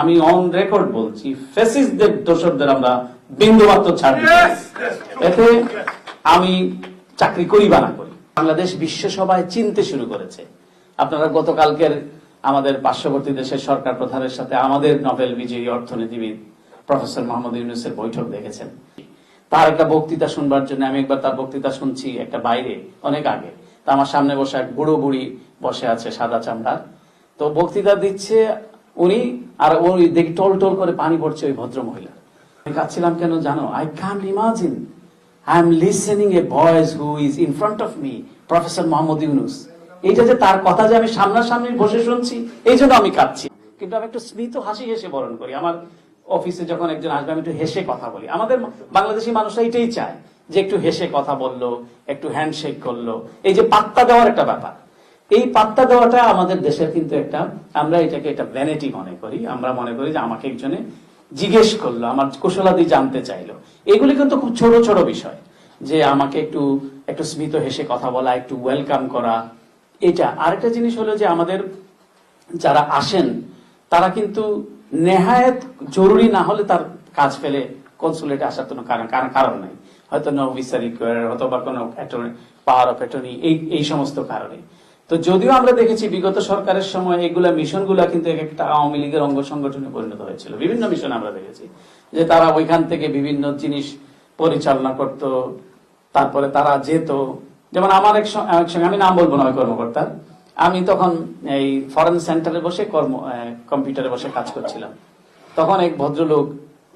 আমি on record বলছি ফেসিসদের দোষরদের আমরা বিন্দুমাত্র ছাড়। এতে আমি চাকরি করি বা না করি। বাংলাদেশ বিশ্ব সভায় চিনতে শুরু করেছে। আপনারা গতকালকের আমাদের পার্শ্ববর্তী দেশের সরকার প্রধানের সাথে আমাদের নোবেল বিজয়ী অর্থনীতিবিদ প্রফেসর মোহাম্মদ ইউনুসের বৈঠক দেখেছেন। তার একটা বক্তৃতা শুনবার জন্য, আমি একবার তার বক্তৃতা শুনছি একটা বাইরে, অনেক আগে। তা আমার সামনে বসে এক বুড়ো বুড়ি বসে আছে সাদা চামড়ার। তো বক্তৃতা দিচ্ছে উনি আর ওই দেখি টল টল করে পানি পড়ছে ওই ভদ্র মহিলা। আমি কাঁদছিলাম, কেন জানো? I can't imagine I am listening a voice who is in front of me professor Mohammad Yunus এইটা যে তার কথা যে আমি সামনাসামনি বসে শুনছি, এই জন্য আমি কাঁদছি। কিন্তু আমি একটু স্মিত হাসি হেসে বরণ করি। আমার অফিসে যখন একজন আসবে, আমি একটু হেসে কথা বলি। আমাদের বাংলাদেশি মানুষরা এটাই চায় যে একটু হেসে কথা বলল, একটু হ্যান্ডশেক করল। এই যে পাত্তা দেওয়ার একটা ব্যাপার। এই পাত্তা দেওয়াটা আমাদের দেশের কিন্তু একটা, আমরা এটাকে একটা ভ্যানিটি মনে করি। আমরা মনে করি যে আমাকে একজনে জিজ্ঞেস করল, আমার কুশলাদি জানতে চাইলো। এগুলি কিন্তু খুব ছোট ছোট বিষয়। যে আমাকে একটু একটু স্মিত হেসে কথা বলা, একটু ওয়েলকাম করা। এটা আরেকটা জিনিস হলো যে আমাদের যারা আসেন, তারা কিন্তু নেহায়ত জরুরি না হলে তার কাজ ফেলে কনসুলেটে আসার কোনো কারণ কারণ নাই। হয়তো নো ভিসা রিকোয়ার অথবা কোনো পাওয়ার অফ অ্যাটর্নি এই এই সমস্ত কারণে। তো যদিও আমরা দেখেছি বিগত সরকারের সময় এগুলা মিশনগুলা কিন্তু এক একটা আওয়ামী লীগের অঙ্গ সংগঠনে পরিণত হয়েছিল। বিভিন্ন মিশন আমরা দেখেছি যে তারা ওইখান থেকে বিভিন্ন জিনিস পরিচালনা করত, তারপরে তারা যেত। যেমন আমার এক সঙ্গে আমি নাম বলব না কর্মকর্তার। আমি তখন এই ফরেন সেন্টারে বসে কর্ম কম্পিউটারে বসে কাজ করছিলাম। তখন এক ভদ্রলোক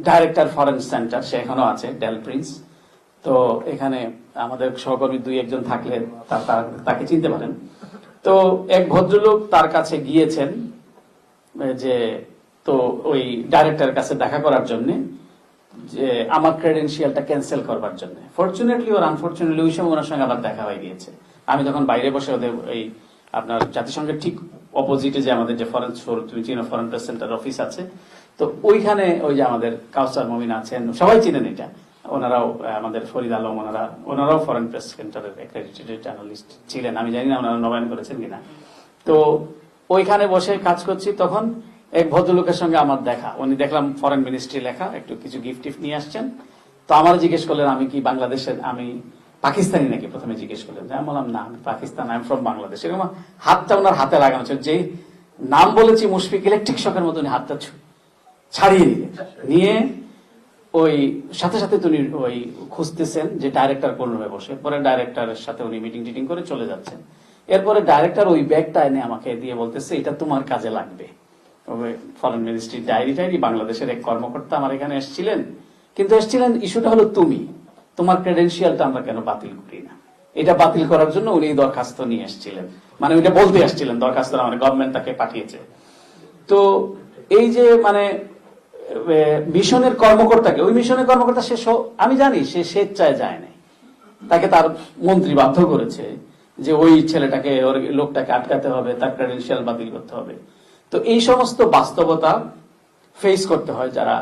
ডাইরেক্টর ফরেন সেন্টার সে এখনও আছে ডেল প্রিন্স তো এখানে আমাদের সহকর্মী দুই একজন থাকলে তাকে চিনতে পারেন। তো এক ভদ্রলোক তার কাছে গিয়েছেন যে, তো ওই ডাইরেক্টরের কাছে দেখা করার জন্য, যে, আমার ক্রেডেন্সিয়ালটা ক্যান্সেল করবার জন্য। ফরচুনেটলি ওর আনফরচুনেটলি ওই সময় ওনার সঙ্গে আবার দেখা হয়ে গিয়েছে। আমি তখন বাইরে বসে ওদের এই আপনার জাতিসংঘের ঠিক অপোজিটে যে আমাদের যে ফরেন চিনো ফরেন প্রেস সেন্টার অফিস আছে, তো ওইখানে ওই যে আমাদের কাউসার মমিন আছেন, সবাই চিনেন এটা। ওনারাও আমাদের ফরিদ আলম ওনারা, ওনারাও ফরেন প্রেস সেন্টারের অ্যাক্রেডিটেড জার্নালিস্ট ছিলেন। আমি জানি না ওনারা নবায়ন করেছেন কিনা। তো ওইখানে বসে কাজ করছি। তখন এক ভদ্রলোকের সঙ্গে আমার দেখা। উনি দেখলাম ফরেন মিনিস্ট্রি লেখা, একটু কিছু গিফট টিফট নিয়ে আসছেন। তো আমার জিজ্ঞেস করলেন, আমি কি বাংলাদেশের, আমি পাকিস্তানি নাকি? প্রথমে জিজ্ঞেস করলেন। আমি বললাম, না, আমি Pakistan I am from Bangladesh. এরকম হাতটা ওনার হাতে লাগানো ছিল। যেই নাম বলেছি মুশফিক ইলেকট্রিক শকের মতো উনি হাতটা ছাড়িয়ে নিয়ে ওই, সাথে সাথে তিনি ওই খুঁজতেছেন যে ডাইরেক্টর কোন রুমে বসে। পরে ডাইরেক্টরের সাথে উনি মিটিং টিটিং করে চলে যাচ্ছেন। এরপরে ডাইরেক্টর ওই ব্যাগটা এনে আমাকে দিয়ে বলতেছে, এটা তোমার কাজে লাগবে। ফরেন মিনিস্ট্রি ডায়েরি টাইরি বাংলাদেশের এক কর্মকর্তা আমার এখানে এসেছিলেন। কিন্তু এসেছিলেন, ইস্যুটা হলো তুমি। তোমার ক্রেডেন্সিয়ালটা আমরা কেন বাতিল করি না? এটা বাতিল করার জন্য উনি দরখাস্ত নিয়ে এসেছিলেন। মানে ওইটা বলতে আসছিলেন দরখাস্ত মানে গভর্নমেন্ট তাকে পাঠিয়েছে। তো এই যে মানে মিশনের কর্মকর্তাকে ওই মিশনের কর্মকর্তা সে আমি জানি সে স্বেচ্ছায় যায় নাই। তাকে তার মন্ত্রী বাধ্য করেছে যে ওই ছেলেটাকে ওর লোকটাকে আটকাতে হবে তার ক্রেডেন্সিয়াল বাতিল করতে হবে। তো এই সমস্ত বাস্তবতা ফেস করতে হয় যারা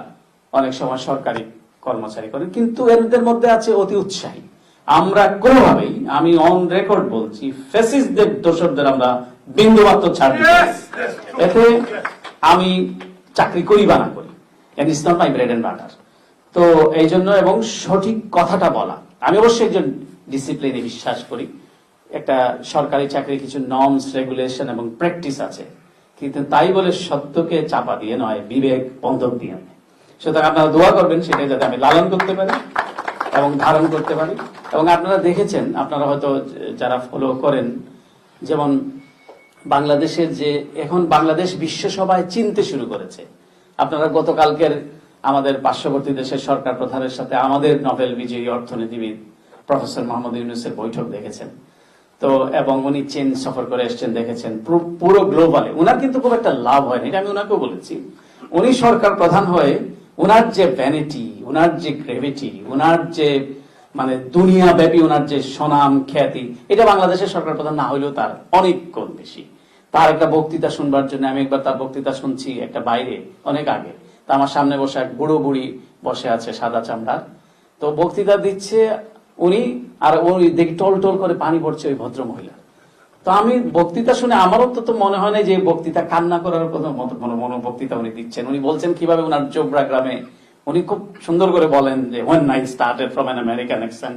অনেক সময় সরকারি কর্মচারী করেন। কিন্তু এদের মধ্যে আছে অতি উৎসাহী। আমরা কোনোভাবেই আমি অন রেকর্ড বলছি ফেসিসদের দোষকদের আমরা বিন্দুমাত্র ছাড়। এতে আমি চাকরি করি বা না and it's not my bread and butter তো এই জন্য এবং সঠিক কথাটা বলা। আমি অবশ্যই একজন ডিসিপ্লিনে বিশ্বাস করি। একটা সরকারি চাকরির কিছু নর্মস রেগুলেশন এবং প্র্যাকটিস আছে। কিন্তু তাই বলে সত্যকে চাপা দিয়ে নয়, বিবেক বন্ধক দিয়ে নয়। সুতরাং আপনারা দোয়া করবেন সেটা যাতে আমি লালন করতে পারি এবং ধারণ করতে পারি। এবং আপনারা দেখেছেন, আপনারা হয়তো যারা ফলো করেন, যেমন বাংলাদেশের যে এখন বাংলাদেশ বিশ্ব সভায় চিনতে শুরু করেছে। আপনারা গতকালকের আমাদের পার্শ্ববর্তী দেশের সরকার প্রধানের সাথে আমাদের নোবেল বিজয়ী অর্থনীতিবিদ প্রফেসর মোহাম্মদ ইউনুসের বৈঠক দেখেছেন। তো, এবং উনি চীন সফর করে এসেছেন, দেখেছেন পুরো- গ্লোবালে উনার কিন্তু খুব একটা লাভ হয়নি, এটা আমি উনাকেও বলেছি। উনি সরকার প্রধান হয়ে উনার যে ভ্যানিটি উনার যে গ্রেভিটি উনার যে মানে দুনিয়া ব্যাপী ওনার যে সুনাম, খ্যাতি, এটা বাংলাদেশের সরকার প্রধান না হলেও তার অনেক কম বেশি। তার একটা বক্তৃতা শুনবার জন্য, আমি একবার তার বক্তৃতা শুনছি একটা বাইরে, অনেক আগে। তা আমার সামনে বসে এক বুড়ো বুড়ি বসে আছে সাদা চামড়ার। তো বক্তৃতা দিচ্ছে উনি, আর ওই দেখি টল টল করে পানি পড়ছে ওই ভদ্র মহিলা তো তো আমি বক্তৃতা শুনে আমার অন্তত মনে হয় না যে বক্তৃতা কান্না করার কোনো কোনো বক্তৃতা উনি দিচ্ছেন। উনি বলছেন কীভাবে ওনার জোবরা গ্রামে উনি খুব সুন্দর করে বলেন যে when night started from an American accent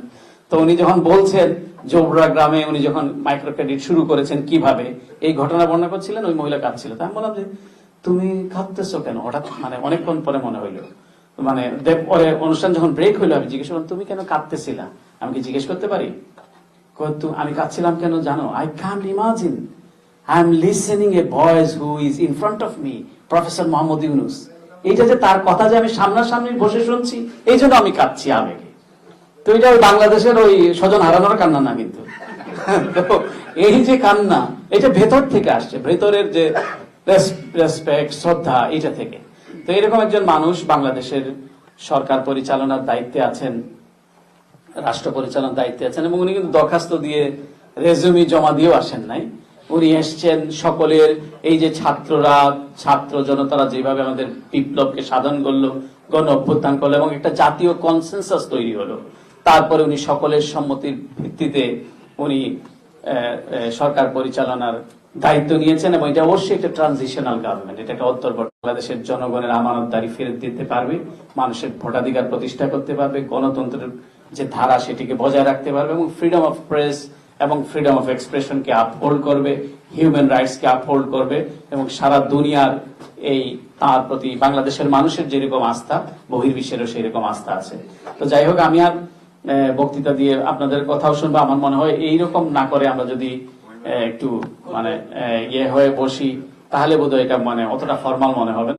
তো উনি যখন বলছেন জোবরা গ্রামে উনি যখন মাইক্রো ক্রেডিট শুরু করেছেন কীভাবে, এই ঘটনা বর্ণনা করছিলেন ওই মহিলা কাঁদছিল। তা আমি বললাম যে, তুমি কাঁদতেছো কেন? হঠাৎ মানে অনেকক্ষণ পরে মনে হইল। মানে পরে অনুষ্ঠান যখন ব্রেক হইল, আমি জিজ্ঞেস করলাম, তুমি কেন কাঁদতেছিলা? আমি কি জিজ্ঞেস করতে পারি? আমি কাঁদছিলাম কেন জানো? I can't imagine I am listening a voice who is in front of me professor Mohammad Yunus এইটা যে তার কথা যে আমি সামনাসামনি বসে শুনছি, এই জন্য আমি কাঁদছি আবেগে। তো এটা ওই বাংলাদেশের ওই স্বজন হারানোর কান্না না কিন্তু। এই যে কান্না, এটা ভেতর থেকে আসছে, ভেতরের যে রেসপেক্ট শ্রদ্ধা এটা থেকে। তো এরকম একজন মানুষ বাংলাদেশের সরকার পরিচালনার দায়িত্বে আছেন, রাষ্ট্র পরিচালনার দায়িত্বে আছেন, এবং উনি কিন্তু দরখাস্ত দিয়ে রেজুমি জমা দিয়েও আসেন নাই। উনি এসছেন সকলের, এই যে ছাত্ররা, ছাত্র জনতারা যেভাবে আমাদের বিপ্লবকে সাধন করল গণ অভ্যুত্থান করল, এবং একটা জাতীয় কনসেন্সাস তৈরি হলো। তারপরে উনি সকলের সম্মতির ভিত্তিতে উনি সরকার পরিচালনার দায়িত্ব নিয়েছেন এবং এটা অবশ্যই একটা ট্রানজিশনাল গভর্নমেন্ট এটা একটা অন্তর্বর্তী বাংলাদেশের জনগণের আমানতদারি ফেরত দিতে পারবে, মানুষের ভোটাধিকার প্রতিষ্ঠা করতে পারবে, গণতন্ত্রের যে ধারা সেটিকে বজায় রাখতে পারবে এবং ফ্রিডম অফ প্রেস এবং ফ্রিডম অফ এক্সপ্রেশনকে আপহোল্ড করবে হিউম্যান রাইটসকে আপহোল্ড করবে এবং সারা দুনিয়ার এই তার প্রতি বাংলাদেশের মানুষের যেরকম আস্থা, বহির্বিশ্বেরও সেই রকম আস্থা আছে। তো যাই হোক, আমি আর বক্তৃতা দিয়ে আপনাদের কথাও শুনব আমার মনে হয় এইরকম না করে আমরা যদি একটু মানে ইয়ে হয়ে বসি, তাহলে বোধহয় এটা মানে অতটা ফর্মাল মনে হবে।